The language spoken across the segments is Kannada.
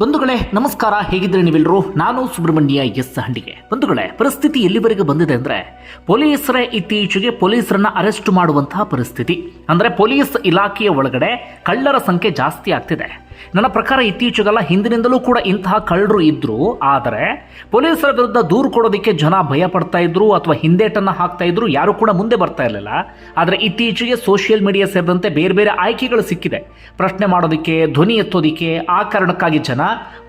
ಬಂಧುಗಳೇ, ನಮಸ್ಕಾರ. ಹೇಗಿದ್ರೆ ನೀವೆಲ್ಲರೂ? ನಾನು ಸುಬ್ರಹ್ಮಣ್ಯ ಎಸ್ ಹಂಡಿಗೆ. ಬಂಧುಗಳೇ, ಪರಿಸ್ಥಿತಿ ಎಲ್ಲಿವರೆಗೆ ಬಂದಿದೆ ಅಂದ್ರೆ ಪೊಲೀಸರೇ ಇತ್ತೀಚೆಗೆ ಪೊಲೀಸರನ್ನ ಅರೆಸ್ಟ್ ಮಾಡುವಂತಹ ಪರಿಸ್ಥಿತಿ. ಅಂದ್ರೆ ಪೊಲೀಸ್ ಇಲಾಖೆಯ ಒಳಗಡೆ ಕಳ್ಳರ ಸಂಖ್ಯೆ ಜಾಸ್ತಿ ಆಗ್ತಿದೆ. ನನ್ನ ಪ್ರಕಾರ ಇತ್ತೀಚೆಗೆಲ್ಲ ಹಿಂದಿನಿಂದಲೂ ಕೂಡ ಇಂತಹ ಕಳ್ಳರು ಇದ್ದರು ಆದರೆ ಪೊಲೀಸರ ವಿರುದ್ಧ ದೂರು ಕೊಡೋದಕ್ಕೆ ಜನ ಭಯ ಪಡ್ತಾ ಇದ್ರು ಅಥವಾ ಹಿಂದೇಟನ್ನು ಹಾಕ್ತಾ ಇದ್ರು, ಯಾರು ಕೂಡ ಮುಂದೆ ಬರ್ತಾ ಇರಲಿಲ್ಲ. ಆದರೆ ಇತ್ತೀಚೆಗೆ ಸೋಷಿಯಲ್ ಮೀಡಿಯಾ ಸೇರಿದಂತೆ ಬೇರೆ ಬೇರೆ ಆಯ್ಕೆಗಳು ಸಿಕ್ಕಿದೆ. ಪ್ರಶ್ನೆ ಮಾಡೋದಕ್ಕೆ, ಧ್ವನಿ ಎತ್ತೋದಿಕ್ಕೆ, ಆ ಕಾರಣಕ್ಕಾಗಿ ಜನ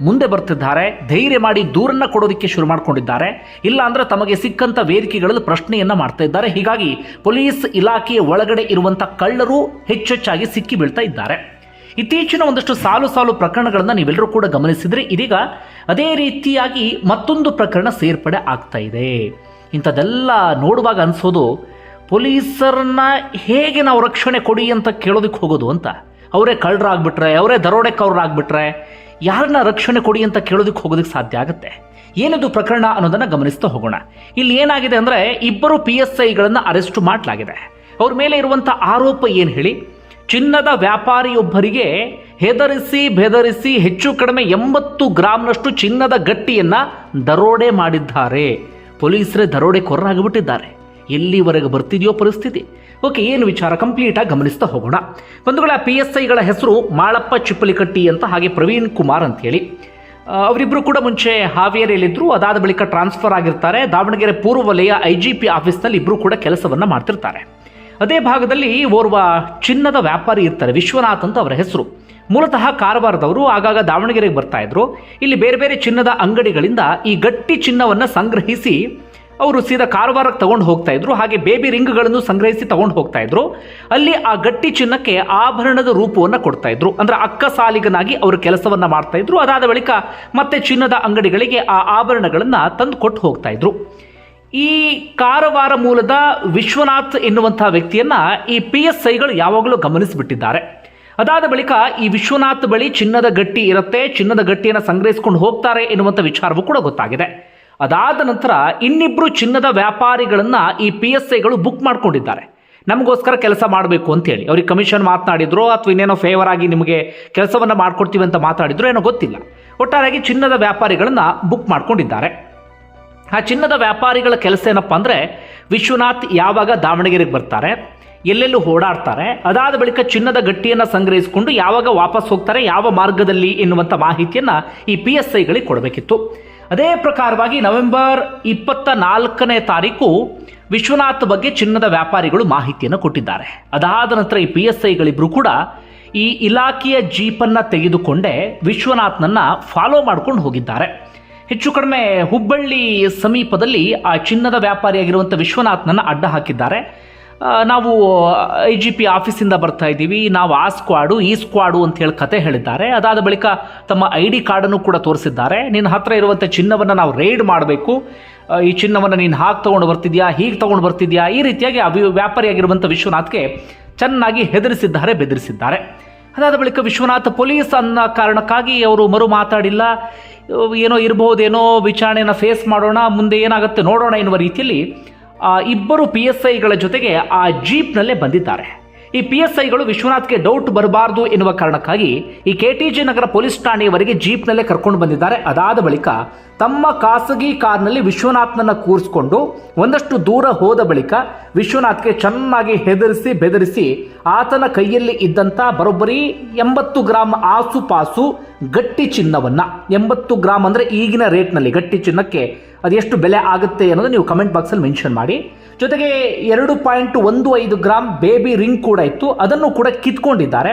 ಮುಂದೆ ಬರ್ತಿದ್ದಾರೆ. ಧೈರ್ಯ ಮಾಡಿ ದೂರನ್ನ ಕೊಡೋದಕ್ಕೆ ಶುರು ಮಾಡಿಕೊಂಡಿದ್ದಾರೆ. ಇಲ್ಲ ಅಂದ್ರೆ ತಮಗೆ ಸಿಕ್ಕಂತ ವೇದಿಕೆಗಳಲ್ಲಿ ಪ್ರಶ್ನೆಯನ್ನ ಮಾಡ್ತಾ ಇದ್ದಾರೆ. ಹೀಗಾಗಿ ಪೊಲೀಸ್ ಇಲಾಖೆಯ ಒಳಗಡೆ ಇರುವಂತ ಕಳ್ಳರು ಹೆಚ್ಚೆಚ್ಚಾಗಿ ಸಿಕ್ಕಿ ಬೀಳ್ತಾ ಇದ್ದಾರೆ. ಇತ್ತೀಚಿನ ಒಂದಷ್ಟು ಸಾಲು ಸಾಲು ಪ್ರಕರಣಗಳನ್ನು ನೀವೆಲ್ಲರೂ ಕೂಡ ಗಮನಿಸಿದ್ರೆ ಇದೀಗ ಅದೇ ರೀತಿಯಾಗಿ ಮತ್ತೊಂದು ಪ್ರಕರಣ ಸೇರ್ಪಡೆ ಆಗ್ತಾ ಇದೆ. ಇಂಥದ್ದೆಲ್ಲ ನೋಡುವಾಗ ಅನಿಸೋದು ಪೊಲೀಸರನ್ನ ಹೇಗೆ ನಾವು ರಕ್ಷಣೆ ಕೊಡಿ ಅಂತ ಕೇಳೋದಕ್ಕೆ ಹೋಗೋದು ಅಂತ. ಅವರೇ ಕಳ್ಳರಾಗ್ಬಿಟ್ರೆ, ಅವರೇ ದರೋಡೆಕವ್ರಾಗ್ಬಿಟ್ರೆ ಯಾರನ್ನ ರಕ್ಷಣೆ ಕೊಡಿ ಅಂತ ಕೇಳೋದಕ್ಕೆ ಹೋಗೋದಕ್ಕೆ ಸಾಧ್ಯ ಆಗುತ್ತೆ? ಏನಿದು ಪ್ರಕರಣ ಅನ್ನೋದನ್ನು ಗಮನಿಸ್ತಾ ಹೋಗೋಣ. ಇಲ್ಲಿ ಏನಾಗಿದೆ ಅಂದರೆ ಇಬ್ಬರು ಪಿ ಎಸ್ ಐಗಳನ್ನು ಅರೆಸ್ಟ್ ಮಾಡಲಾಗಿದೆ. ಅವ್ರ ಮೇಲೆ ಇರುವಂಥ ಆರೋಪ ಏನು ಹೇಳಿ? ಚಿನ್ನದ ವ್ಯಾಪಾರಿಯೊಬ್ಬರಿಗೆ ಹೆದರಿಸಿ ಬೆದರಿಸಿ ಹೆಚ್ಚು ಕಡಿಮೆ ಎಂಬತ್ತು ಗ್ರಾಮ್ನಷ್ಟು ಚಿನ್ನದ ಗಟ್ಟಿಯನ್ನು ದರೋಡೆ ಮಾಡಿದ್ದಾರೆ. ಪೊಲೀಸರೇ ದರೋಡೆ ಕೊರ್ರಾಗಿಬಿಟ್ಟಿದ್ದಾರೆ. ಎಲ್ಲಿವರೆಗೆ ಬರ್ತಿದೆಯೋ ಪರಿಸ್ಥಿತಿ. ಓಕೆ ಏನು ವಿಚಾರ ಕಂಪ್ಲೀಟ್ ಆಗಿ ಗಮನಿಸ್ತಾ ಹೋಗೋಣ. ಬಂಧುಗಳ ಪಿ ಎಸ್ ಐಗಳ ಹೆಸರು ಮಾಳಪ್ಪ ಚಿಪ್ಪಲಿಕಟ್ಟಿ ಅಂತ ಹಾಗೆ ಪ್ರವೀಣ್ ಕುಮಾರ್ ಅಂತ ಹೇಳಿ ಆ, ಅವರಿಬ್ರು ಕೂಡ ಮುಂಚೆ ಹಾವೇರಿಯಲ್ಲಿದ್ದರು ಅದಾದ ಬಳಿಕ ಟ್ರಾನ್ಸ್ಫರ್ ಆಗಿರ್ತಾರೆ. ದಾವಣಗೆರೆ ಪೂರ್ವ ವಲಯ ಐ ಜಿ ಪಿ ಆಫೀಸ್ನಲ್ಲಿ ಇಬ್ಬರು ಕೂಡ ಕೆಲಸವನ್ನು ಮಾಡ್ತಿರ್ತಾರೆ. ಅದೇ ಭಾಗದಲ್ಲಿ ಓರ್ವ ಚಿನ್ನದ ವ್ಯಾಪಾರಿ ಇರ್ತಾರೆ, ವಿಶ್ವನಾಥ್ ಅಂತ ಅವರ ಹೆಸರು. ಮೂಲತಃ ಕಾರವಾರದವರು ಆಗಾಗ ದಾವಣಗೆರೆಗೆ ಬರ್ತಾ ಇದ್ರು. ಇಲ್ಲಿ ಬೇರೆ ಬೇರೆ ಚಿನ್ನದ ಅಂಗಡಿಗಳಿಂದ ಈ ಗಟ್ಟಿ ಚಿನ್ನವನ್ನು ಸಂಗ್ರಹಿಸಿ ಅವರು ಸೀದಾ ಕಾರವಾರಕ್ಕೆ ತಗೊಂಡು ಹೋಗ್ತಾ ಇದ್ರು. ಹಾಗೆ ಬೇಬಿ ರಿಂಗ್ಗಳನ್ನು ಸಂಗ್ರಹಿಸಿ ತಗೊಂಡು ಹೋಗ್ತಾ ಇದ್ರು. ಅಲ್ಲಿ ಆ ಗಟ್ಟಿ ಚಿನ್ನಕ್ಕೆ ಆಭರಣದ ರೂಪವನ್ನು ಕೊಡ್ತಾ ಇದ್ರು. ಅಂದ್ರೆ ಅಕ್ಕ ಸಾಲಿಗನಾಗಿ ಅವರು ಕೆಲಸವನ್ನ ಮಾಡ್ತಾ ಇದ್ರು. ಅದಾದ ಬಳಿಕ ಮತ್ತೆ ಚಿನ್ನದ ಅಂಗಡಿಗಳಿಗೆ ಆ ಆಭರಣಗಳನ್ನು ತಂದು ಕೊಟ್ಟು ಹೋಗ್ತಾ ಇದ್ರು. ಈ ಕಾರವಾರ ಮೂಲದ ವಿಶ್ವನಾಥ್ ಎನ್ನುವಂತಹ ವ್ಯಕ್ತಿಯನ್ನ ಈ ಪಿ ಎಸ್ ಐಗಳು ಯಾವಾಗಲೂ ಗಮನಿಸಿಬಿಟ್ಟಿದ್ದಾರೆ. ಅದಾದ ಬಳಿಕ ಈ ವಿಶ್ವನಾಥ್ ಬಳಿ ಚಿನ್ನದ ಗಟ್ಟಿ ಇರುತ್ತೆ, ಚಿನ್ನದ ಗಟ್ಟಿಯನ್ನು ಸಂಗ್ರಹಿಸಿಕೊಂಡು ಹೋಗ್ತಾರೆ ಎನ್ನುವಂಥ ವಿಚಾರವೂ ಕೂಡ ಗೊತ್ತಾಗಿದೆ. ಅದಾದ ನಂತರ ಇನ್ನಿಬ್ರು ಚಿನ್ನದ ವ್ಯಾಪಾರಿಗಳನ್ನ ಈ ಪಿ ಎಸ್ ಐಗಳು ಬುಕ್ ಮಾಡಿಕೊಂಡಿದ್ದಾರೆ. ನಮಗೋಸ್ಕರ ಕೆಲಸ ಮಾಡಬೇಕು ಅಂತೇಳಿ ಅವ್ರಿಗೆ ಕಮಿಷನ್ ಮಾತನಾಡಿದ್ರು ಅಥವಾ ಇನ್ನೇನೋ ಫೇವರ್ ಆಗಿ ನಿಮಗೆ ಕೆಲಸವನ್ನು ಮಾಡ್ಕೊಡ್ತೀವಿ ಅಂತ ಮಾತಾಡಿದ್ರು ಏನೋ ಗೊತ್ತಿಲ್ಲ. ಒಟ್ಟಾರೆಯಾಗಿ ಚಿನ್ನದ ವ್ಯಾಪಾರಿಗಳನ್ನ ಬುಕ್ ಮಾಡ್ಕೊಂಡಿದ್ದಾರೆ. ಆ ಚಿನ್ನದ ವ್ಯಾಪಾರಿಗಳ ಕೆಲಸ ಏನಪ್ಪ ಅಂದರೆ ವಿಶ್ವನಾಥ್ ಯಾವಾಗ ದಾವಣಗೆರೆಗೆ ಬರ್ತಾರೆ, ಎಲ್ಲೆಲ್ಲೂ ಓಡಾಡ್ತಾರೆ, ಅದಾದ ಬಳಿಕ ಚಿನ್ನದ ಗಟ್ಟಿಯನ್ನು ಸಂಗ್ರಹಿಸಿಕೊಂಡು ಯಾವಾಗ ವಾಪಸ್ ಹೋಗ್ತಾರೆ, ಯಾವ ಮಾರ್ಗದಲ್ಲಿ ಎನ್ನುವಂಥ ಮಾಹಿತಿಯನ್ನು ಈ ಪಿ ಎಸ್ ಐಗಳಿಗೆ ಕೊಡಬೇಕಿತ್ತು. ಅದೇ ಪ್ರಕಾರವಾಗಿ ನವೆಂಬರ್ ಇಪ್ಪತ್ತ ನಾಲ್ಕನೇ ತಾರೀಕು ವಿಶ್ವನಾಥ್ ಬಗ್ಗೆ ಚಿನ್ನದ ವ್ಯಾಪಾರಿಗಳು ಮಾಹಿತಿಯನ್ನು ಕೊಟ್ಟಿದ್ದಾರೆ. ಅದಾದ ನಂತರ ಈ ಪಿ ಎಸ್ ಐಗಳಿಬ್ರು ಕೂಡ ಈ ಇಲಾಖೆಯ ಜೀಪನ್ನು ತೆಗೆದುಕೊಂಡೇ ವಿಶ್ವನಾಥ್ನನ್ನು ಫಾಲೋ ಮಾಡ್ಕೊಂಡು ಹೋಗಿದ್ದಾರೆ. ಹೆಚ್ಚು ಕಡಿಮೆ ಹುಬ್ಬಳ್ಳಿ ಸಮೀಪದಲ್ಲಿ ಆ ಚಿನ್ನದ ವ್ಯಾಪಾರಿಯಾಗಿರುವಂಥ ವಿಶ್ವನಾಥ್ನನ್ನು ಅಡ್ಡ ಹಾಕಿದ್ದಾರೆ. ನಾವು ಐ ಜಿ ಪಿ ಆಫೀಸಿಂದ ಬರ್ತಾ ಇದ್ದೀವಿ. ನಾವು ಆ ಸ್ಕ್ವಾಡು, ಈ ಸ್ಕ್ವಾಡು ಅಂತ ಹೇಳಿ ಕತೆ ಹೇಳಿದ್ದಾರೆ. ಅದಾದ ಬಳಿಕ ತಮ್ಮ ಐ ಡಿ ಕಾರ್ಡನ್ನು ಕೂಡ ತೋರಿಸಿದ್ದಾರೆ. ನಿನ್ನ ಹತ್ರ ಇರುವಂಥ ಚಿನ್ನವನ್ನು ನಾವು ರೈಡ್ ಮಾಡಬೇಕು. ಈ ಚಿನ್ನವನ್ನು ನೀನು ಹಾಕಿ ತೊಗೊಂಡು ಬರ್ತಿದ್ಯಾ, ಹೀಗೆ ತೊಗೊಂಡು ಬರ್ತಿದ್ಯಾ, ಈ ರೀತಿಯಾಗಿ ವ್ಯಾಪಾರಿಯಾಗಿರುವಂಥ ವಿಶ್ವನಾಥ್ಗೆ ಚೆನ್ನಾಗಿ ಹೆದರಿಸಿದ್ದಾರೆ, ಬೆದರಿಸಿದ್ದಾರೆ. ಅದಾದ ಬಳಿಕ ವಿಶ್ವನಾಥ್ ಪೊಲೀಸ್ ಅನ್ನೋ ಕಾರಣಕ್ಕಾಗಿ ಅವರು ಮರು ಮಾತಾಡಿಲ್ಲ. ಏನೋ ಇರಬಹುದೇನೋ ವಿಚಾರಣೆಯನ್ನು ಫೇಸ್ ಮಾಡೋಣ, ಮುಂದೆ ಏನಾಗುತ್ತೆ ನೋಡೋಣ ಎನ್ನುವ ರೀತಿಯಲ್ಲಿ ಇಬ್ಬರು ಪಿ ಎಸ್ ಐಗಳ ಜೊತೆಗೆ ಆ ಜೀಪ್ನಲ್ಲೇ ಬಂದಿದ್ದಾರೆ. ಈ ಪಿ ಎಸ್ ಐಗಳು ವಿಶ್ವನಾಥ್ಗೆ ಡೌಟ್ ಬರಬಾರದು ಎನ್ನುವ ಕಾರಣಕ್ಕಾಗಿ ಈ K T G Nagar police ಠಾಣೆಯವರೆಗೆ ಜೀಪ್ನಲ್ಲೇ ಕರ್ಕೊಂಡು ಬಂದಿದ್ದಾರೆ. ಅದಾದ ಬಳಿಕ ತಮ್ಮ ಖಾಸಗಿ ಕಾರ್ನಲ್ಲಿ ವಿಶ್ವನಾಥ್ನನ್ನ ಕೂರಿಸ್ಕೊಂಡು ಒಂದಷ್ಟು ದೂರ ಹೋದ ಬಳಿಕ ವಿಶ್ವನಾಥ್ಗೆ ಚೆನ್ನಾಗಿ ಹೆದರಿಸಿ ಬೆದರಿಸಿ ಆತನ ಕೈಯಲ್ಲಿ ಇದ್ದಂಥ ಬರೋಬ್ಬರಿ ಎಂಬತ್ತು ಗ್ರಾಮ್ ಆಸುಪಾಸು ಗಟ್ಟಿ ಚಿನ್ನವನ್ನು. ಎಂಬತ್ತು ಗ್ರಾಮ್ ಅಂದರೆ ಈಗಿನ ರೇಟ್ನಲ್ಲಿ ಗಟ್ಟಿ ಚಿನ್ನಕ್ಕೆ ಅದೆಷ್ಟು ಬೆಲೆ ಆಗುತ್ತೆ ಅನ್ನೋದು ನೀವು ಕಮೆಂಟ್ ಬಾಕ್ಸಲ್ಲಿ ಮೆನ್ಷನ್ ಮಾಡಿ. ಜೊತೆಗೆ ಎರಡು ಪಾಯಿಂಟ್ ಒಂದು ಐದು ಗ್ರಾಮ್ ಬೇಬಿ ರಿಂಗ್ ಕೂಡ ಇತ್ತು. ಅದನ್ನು ಕೂಡ ಕಿತ್ಕೊಂಡಿದ್ದಾರೆ.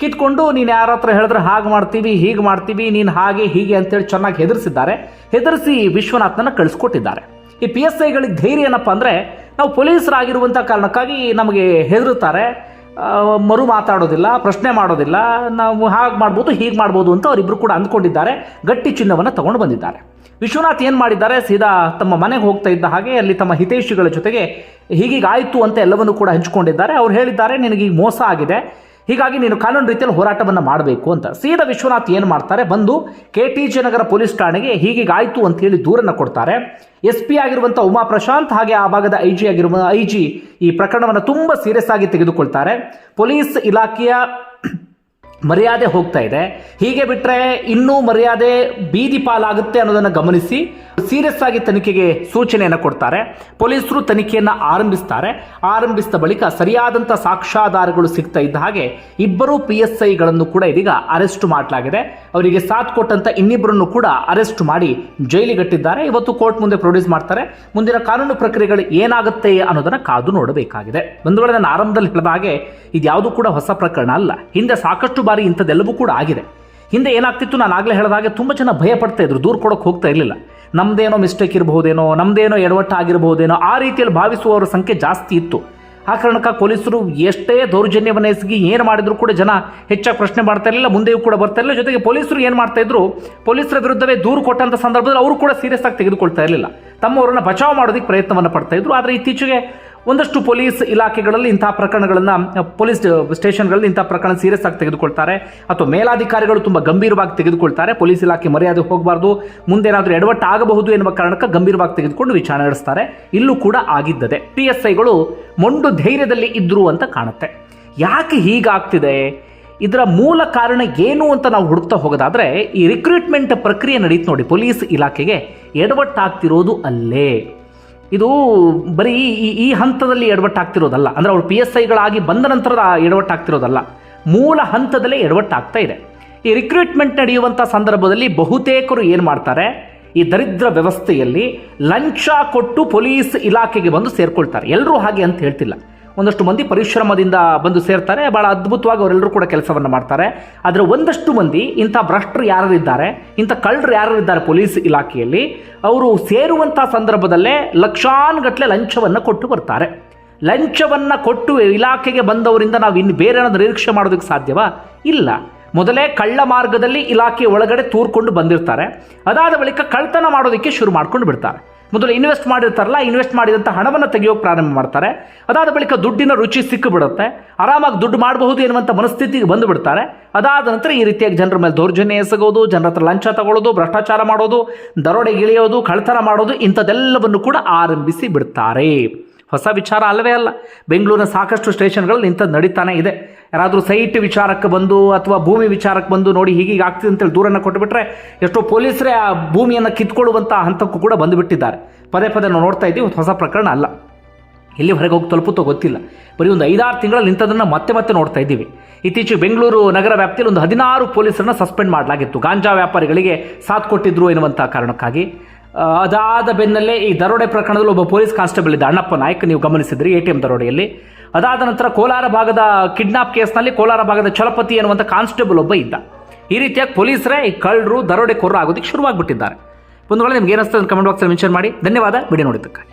ಕಿತ್ಕೊಂಡು ನೀನು ಯಾರ ಹತ್ರ ಹೇಳಿದ್ರೆ ಹಾಗೆ ಮಾಡ್ತೀವಿ, ಹೀಗೆ ಮಾಡ್ತೀವಿ, ನೀನು ಹಾಗೆ, ಹೀಗೆ ಅಂತೇಳಿ ಚೆನ್ನಾಗಿ ಹೆದರಿಸಿದ್ದಾರೆ. ಹೆದರಿಸಿ ವಿಶ್ವನಾಥನ ಕಳಿಸ್ಕೊಟ್ಟಿದ್ದಾರೆ. ಈ ಪಿ ಎಸ್ ಐಗಳಿಗೆ ಧೈರ್ಯ ಏನಪ್ಪ ಅಂದರೆ ನಾವು ಪೊಲೀಸರಾಗಿರುವಂಥ ಕಾರಣಕ್ಕಾಗಿ ನಮಗೆ ಹೆದರುತ್ತಾರೆ. ಮರು ಮಾತಾಡೋದಿಲ್ಲ, ಪ್ರಶ್ನೆ ಮಾಡೋದಿಲ್ಲ, ನಾವು ಹಾಗೆ ಮಾಡ್ಬೋದು, ಹೀಗೆ ಮಾಡ್ಬೋದು ಅಂತ ಅವರಿಬ್ಬರು ಕೂಡ ಅಂದ್ಕೊಂಡಿದ್ದಾರೆ, ಗಟ್ಟಿ ಚಿನ್ನವನ್ನು ತಗೊಂಡು ಬಂದಿದ್ದಾರೆ. ವಿಶ್ವನಾಥ್ ಏನು ಮಾಡಿದ್ದಾರೆ? ಸೀದಾ ತಮ್ಮ ಮನೆಗೆ ಹೋಗ್ತಾ ಇದ್ದ ಹಾಗೆ, ಅಲ್ಲಿ ತಮ್ಮ ಹಿತೈಷಿಗಳ ಜೊತೆಗೆ ಹೀಗೀಗಾಯಿತು ಅಂತ ಎಲ್ಲವನ್ನು ಕೂಡ ಹಂಚಿಕೊಂಡಿದ್ದಾರೆ. ಅವ್ರು ಹೇಳಿದ್ದಾರೆ ನಿನಗೆ ಈಗ ಮೋಸ ಆಗಿದೆ. ಹೀಗಾಗಿ ನೀನು ಕಾನೂನು ರೀತಿಯಲ್ಲಿ ಹೋರಾಟವನ್ನು ಮಾಡಬೇಕು ಅಂತ. ಸೀದ ವಿಶ್ವನಾಥ್ ಏನು ಮಾಡ್ತಾರೆ? ಬಂದು K T G Nagar police ಠಾಣೆಗೆ ಹೀಗೀಗಾಯಿತು ಅಂತ ಹೇಳಿ ದೂರನ್ನು ಕೊಡ್ತಾರೆ. ಎಸ್ ಪಿ ಆಗಿರುವಂಥ ಉಮಾ ಪ್ರಶಾಂತ್ ಹಾಗೆ ಆ ಭಾಗದ ಐ ಜಿ ಆಗಿರುವ ಐ ಜಿ ಈ ಪ್ರಕರಣವನ್ನು ತುಂಬ ಸೀರಿಯಸ್ ಆಗಿ ತೆಗೆದುಕೊಳ್ತಾರೆ. ಪೊಲೀಸ್ ಇಲಾಖೆಯ ಮರ್ಯಾದೆ ಹೋಗ್ತಾ ಇದೆ. ಹೀಗೆ ಬಿಟ್ಟರೆ ಇನ್ನೂ ಮರ್ಯಾದೆ ಬೀದಿ ಪಾಲಾಗುತ್ತೆ ಅನ್ನೋದನ್ನು ಗಮನಿಸಿ. ಸೀರಿಯಸ್ ಆಗಿ ತನಿಖೆಗೆ ಸೂಚನೆಯನ್ನು ಕೊಡ್ತಾರೆ. ಪೊಲೀಸರು ತನಿಖೆಯನ್ನು ಆರಂಭಿಸ್ತಾರೆ. ಆರಂಭಿಸಿದ ಬಳಿಕ ಸರಿಯಾದಂಥ ಸಾಕ್ಷ್ಯಾಧಾರಗಳು ಸಿಗ್ತಾ ಇದ್ದ ಹಾಗೆ ಇಬ್ಬರು ಪಿ ಎಸ್ ಐಗಳನ್ನು ಕೂಡ ಇದೀಗ ಅರೆಸ್ಟ್ ಮಾಡಲಾಗಿದೆ. ಅವರಿಗೆ ಸಾಥ್ ಕೊಟ್ಟಂತ ಇನ್ನಿಬ್ಬರನ್ನು ಕೂಡ ಅರೆಸ್ಟ್ ಮಾಡಿ ಜೈಲಿಗಟ್ಟಿದ್ದಾರೆ. ಇವತ್ತು ಕೋರ್ಟ್ ಮುಂದೆ ಪ್ರೊಡ್ಯೂಸ್ ಮಾಡ್ತಾರೆ. ಮುಂದಿನ ಕಾನೂನು ಪ್ರಕ್ರಿಯೆಗಳು ಏನಾಗುತ್ತೆ ಅನ್ನೋದನ್ನ ಕಾದು ನೋಡಬೇಕಾಗಿದೆ. ಬಂಧುಗಳೇ ನಾನು ಆರಂಭದಲ್ಲಿ ಹೇಳಿದ ಹಾಗೆ ಇದ್ಯಾವುದು ಕೂಡ ಹೊಸ ಪ್ರಕರಣ ಅಲ್ಲ. ಹಿಂದೆ ಸಾಕಷ್ಟು ಬಾರಿ ಇಂಥದ್ದೆಲ್ಲವೂ ಕೂಡ ಆಗಿದೆ. ಹಿಂದೆ ಏನಾಗ್ತಿತ್ತು? ನಾನು ಆಗಲೇ ಹೇಳಿದ ಹಾಗೆ ತುಂಬ ಜನ ಭಯ ಪಡ್ತಾ ಇದ್ರು. ದೂರ ಕೊಡೋಕೆ ಹೋಗ್ತಾ ಇರಲಿಲ್ಲ. ನಮ್ದೇನೋ ಮಿಸ್ಟೇಕ್ ಇರಬಹುದೇನೋ ನಮ್ಮದೇನೋ ಎಡವಟ್ಟು ಆಗಿರಬಹುದೇನೋ, ಆ ರೀತಿಯಲ್ಲಿ ಭಾವಿಸುವವರ ಸಂಖ್ಯೆ ಜಾಸ್ತಿ ಇತ್ತು. ಆ ಕಾರಣಕ್ಕೆ ಪೊಲೀಸರು ಎಷ್ಟೇ ದೌರ್ಜನ್ಯವನ್ನು ಎಸಗಿ ಏನು ಮಾಡಿದರೂ ಕೂಡ ಜನ ಹೆಚ್ಚಾಗಿ ಪ್ರಶ್ನೆ ಮಾಡ್ತಾ ಇರಲಿಲ್ಲ, ಮುಂದೆಯೂ ಕೂಡ ಬರ್ತಾ ಇರಲಿಲ್ಲ. ಜೊತೆಗೆ ಪೊಲೀಸರು ಏನು ಮಾಡ್ತಾ ಇದ್ರು, ಪೊಲೀಸರ ವಿರುದ್ಧವೇ ದೂರು ಕೊಟ್ಟಂಥ ಸಂದರ್ಭದಲ್ಲಿ ಅವರು ಕೂಡ ಸೀರಿಯಸ್ ಆಗಿ ತೆಗೆದುಕೊಳ್ತಾ ಇರಲಿಲ್ಲ. ತಮ್ಮವರನ್ನು ಬಚಾವ್ ಮಾಡೋದಕ್ಕೆ ಪ್ರಯತ್ನವನ್ನು ಪಡ್ತಾ ಇದ್ರು. ಆದರೆ ಇತ್ತೀಚೆಗೆ ಒಂದಷ್ಟು ಪೊಲೀಸ್ ಇಲಾಖೆಗಳಲ್ಲಿ ಇಂತಹ ಪ್ರಕರಣಗಳನ್ನು, ಪೊಲೀಸ್ ಸ್ಟೇಷನ್ಗಳಲ್ಲಿ ಇಂತಹ ಪ್ರಕರಣ ಸೀರಿಯಸ್ ಆಗಿ ತೆಗೆದುಕೊಳ್ತಾರೆ. ಅಥವಾ ಮೇಲಾಧಿಕಾರಿಗಳು ತುಂಬ ಗಂಭೀರವಾಗಿ ತೆಗೆದುಕೊಳ್ತಾರೆ. ಪೊಲೀಸ್ ಇಲಾಖೆ ಮರ್ಯಾದೆ ಹೋಗಬಾರ್ದು ಮುಂದೇನಾದರೂ ಎಡವಟ್ಟು ಆಗಬಹುದು ಎನ್ನುವ ಕಾರಣಕ್ಕೆ ಗಂಭೀರವಾಗಿ ತೆಗೆದುಕೊಂಡು ವಿಚಾರಣೆ ನಡೆಸ್ತಾರೆ. ಇಲ್ಲೂ ಕೂಡ ಆಗಿದ್ದದೆ. ಪಿ ಎಸ್ ಐಗಳು ಮೊಂಡು ಧೈರ್ಯದಲ್ಲಿ ಇದ್ರು ಅಂತ ಕಾಣುತ್ತೆ. ಯಾಕೆ ಹೀಗಾಗ್ತಿದೆ? ಇದರ ಮೂಲ ಕಾರಣ ಏನು ಅಂತ ನಾವು ಹುಡುಕ್ತಾ ಹೋಗೋದಾದರೆ, ಈ ರಿಕ್ರೂಟ್ಮೆಂಟ್ ಪ್ರಕ್ರಿಯೆ ನಡೀತು ನೋಡಿ. ಪೊಲೀಸ್ ಇಲಾಖೆಗೆ ಎಡವಟ್ಟಾಗ್ತಿರೋದು ಅಲ್ಲೇ. ಇದು ಬರೀ ಈ ಈ ಹಂತದಲ್ಲಿ ಎಡವಟ್ಟಾಗ್ತಿರೋದಲ್ಲ. ಅಂದರೆ ಅವ್ರು ಪಿ ಎಸ್ ಐಗಳಾಗಿ ಬಂದ ನಂತರದ ಎಡವಟ್ಟಾಗ್ತಿರೋದಲ್ಲ. ಮೂಲ ಹಂತದಲ್ಲೇ ಎಡವಟ್ಟಾಗ್ತಾ ಇದೆ. ಈ ರಿಕ್ರೂಟ್ಮೆಂಟ್ ನಡೆಯುವಂಥ ಸಂದರ್ಭದಲ್ಲಿ ಬಹುತೇಕರು ಏನು ಮಾಡ್ತಾರೆ? ಈ ದರಿದ್ರ ವ್ಯವಸ್ಥೆಯಲ್ಲಿ ಲಂಚ ಕೊಟ್ಟು ಪೊಲೀಸ್ ಇಲಾಖೆಗೆ ಬಂದು ಸೇರ್ಕೊಳ್ತಾರೆ. ಎಲ್ಲರೂ ಹಾಗೆ ಅಂತ ಹೇಳ್ತಿಲ್ಲ. ಒಂದಷ್ಟು ಮಂದಿ ಪರಿಶ್ರಮದಿಂದ ಬಂದು ಸೇರ್ತಾರೆ. ಭಾಳ ಅದ್ಭುತವಾಗಿ ಅವರೆಲ್ಲರೂ ಕೂಡ ಕೆಲಸವನ್ನು ಮಾಡ್ತಾರೆ. ಆದರೆ ಒಂದಷ್ಟು ಮಂದಿ, ಇಂಥ ಭ್ರಷ್ಟರು ಯಾರಿದ್ದಾರೆ ಇಂಥ ಕಳ್ಳರು ಯಾರಿದ್ದಾರೆ ಪೊಲೀಸ್ ಇಲಾಖೆಯಲ್ಲಿ, ಅವರು ಸೇರುವಂಥ ಸಂದರ್ಭದಲ್ಲೇ ಲಕ್ಷಾನುಗಟ್ಟಲೆ ಲಂಚವನ್ನು ಕೊಟ್ಟು ಬರ್ತಾರೆ. ಲಂಚವನ್ನು ಕೊಟ್ಟು ಇಲಾಖೆಗೆ ಬಂದವರಿಂದ ನಾವು ಇನ್ನು ಬೇರೆ ಏನಾದರೂ ನಿರೀಕ್ಷೆ ಮಾಡೋದಕ್ಕೆ ಸಾಧ್ಯವಾ? ಇಲ್ಲ. ಮೊದಲೇ ಕಳ್ಳ ಮಾರ್ಗದಲ್ಲಿ ಇಲಾಖೆ ಒಳಗಡೆ ತೂರ್ಕೊಂಡು ಬಂದಿರ್ತಾರೆ. ಅದಾದ ಬಳಿಕ ಕಳ್ತನ ಮಾಡೋದಕ್ಕೆ ಶುರು ಮಾಡ್ಕೊಂಡು ಬಿಡ್ತಾರೆ. ಮೊದಲು ಇನ್ವೆಸ್ಟ್ ಮಾಡಿರ್ತಾರಲ್ಲ ಇನ್ವೆಸ್ಟ್ ಮಾಡಿದಂಥ ಹಣವನ್ನು ತೆಗೆಯೋಕೆ ಪ್ರಾರಂಭ ಮಾಡ್ತಾರೆ. ಅದಾದ ಬಳಿಕ ದುಡ್ಡಿನ ರುಚಿ ಸಿಕ್ಕಿಬಿಡುತ್ತೆ. ಆರಾಮಾಗಿ ದುಡ್ಡು ಮಾಡಬಹುದು ಎನ್ನುವಂಥ ಮನಸ್ಥಿತಿಗೆ ಬಂದುಬಿಡ್ತಾರೆ. ಅದಾದ ನಂತರ ಈ ರೀತಿಯಾಗಿ ಜನರ ಮೇಲೆ ದೌರ್ಜನ್ಯ ಎಸಗೋದು, ಜನರ ಹತ್ರ ಲಂಚ ತಗೊಳ್ಳೋದು, ಭ್ರಷ್ಟಾಚಾರ ಮಾಡೋದು ದರೋಡೆಗಿಳಿಯೋದು ಕಳ್ತನ ಮಾಡೋದು, ಇಂಥದ್ದೆಲ್ಲವನ್ನು ಕೂಡ ಆರಂಭಿಸಿ ಬಿಡ್ತಾರೆ. ಹೊಸ ವಿಚಾರ ಅಲ್ಲವೇ ಅಲ್ಲ. ಬೆಂಗಳೂರಿನ ಸಾಕಷ್ಟು ಸ್ಟೇಷನ್ಗಳಲ್ಲಿ ಇಂಥದ್ದು ನಡೀತಾನೆ ಇದೆ. ಯಾರಾದರೂ ಸೈಟ್ ವಿಚಾರಕ್ಕೆ ಬಂದು ಅಥವಾ ಭೂಮಿ ವಿಚಾರಕ್ಕೆ ಬಂದು ನೋಡಿ ಹೀಗೆ ಆಗ್ತಿದೆ ಅಂತೇಳಿ ದೂರನ್ನು ಕೊಟ್ಟುಬಿಟ್ರೆ ಎಷ್ಟೋ ಪೊಲೀಸರೇ ಆ ಭೂಮಿಯನ್ನು ಕಿತ್ಕೊಳ್ಳುವಂಥ ಹಂತಕ್ಕೂ ಕೂಡ ಬಂದುಬಿಟ್ಟಿದ್ದಾರೆ. ಪದೇ ಪದೇ ನಾವು ನೋಡ್ತಾ ಇದ್ದೀವಿ, ಹೊಸ ಪ್ರಕರಣ ಅಲ್ಲ. ಎಲ್ಲಿವರೆಗೆ ಹೋಗಿ ತಲುಪುತ್ತೋ ಗೊತ್ತಿಲ್ಲ. ಬರೀ ಒಂದು ಐದಾರು ತಿಂಗಳಲ್ಲಿ ಇಂಥದನ್ನು ಮತ್ತೆ ಮತ್ತೆ ನೋಡ್ತಾ ಇದ್ದೀವಿ. ಇತ್ತೀಚೆಗೆ ಬೆಂಗಳೂರು ನಗರ ವ್ಯಾಪ್ತಿಯಲ್ಲಿ ಒಂದು ಹದಿನಾರು ಪೊಲೀಸರನ್ನು ಸಸ್ಪೆಂಡ್ ಮಾಡಲಾಗಿತ್ತು. ಗಾಂಜಾ ವ್ಯಾಪಾರಿಗಳಿಗೆ ಸಾಥ್ ಕೊಟ್ಟಿದ್ರು ಎನ್ನುವಂಥ ಕಾರಣಕ್ಕಾಗಿ. ಅದಾದ ಬೆನ್ನಲ್ಲೇ ಈ ದರೋಡೆ ಪ್ರಕರಣದಲ್ಲಿ ಒಬ್ಬ ಪೊಲೀಸ್ ಕಾನ್ಸ್ಟೇಬಲ್ ಇದ್ದ ಅಣ್ಣಪ್ಪ ನಾಯ್ಕ್, ನೀವು ಗಮನಿಸಿದ್ರಿ ಎ ಟಿ ಎಂ ದರೋಡೆಯಲ್ಲಿ. ಅದಾದ ನಂತರ ಕೋಲಾರ ಭಾಗದ ಕಿಡ್ನಾಪ್ ಕೇಸ್ನಲ್ಲಿ ಕೋಲಾರ ಭಾಗದ ಚಲಪತಿ ಎನ್ನುವಂಥ ಕಾನ್ಸ್ಟೇಬಲ್ ಒಬ್ಬ ಇದ್ದ. ಈ ರೀತಿಯಾಗಿ ಪೊಲೀಸರೇ ಈ ಕಳ್ಳರು ದರೋಡೆ ಕೊರ ಆಗೋದಕ್ಕೆ ಶುರುವಾಗಿಬಿಟ್ಟಿದ್ದಾರೆ ಒಂದು ವೇಳೆ ನಿಮ್ಗೆ ಏನಿಸ್ತದೆ ಕಮೆಂಟ್ ಬಾಕ್ಸಲ್ಲಿ ಮೆನ್ಷನ್ ಮಾಡಿ. ಧನ್ಯವಾದ. ವಿಡಿಯೋ ನೋಡಿದ್ದಕ್ಕಾಗಿ.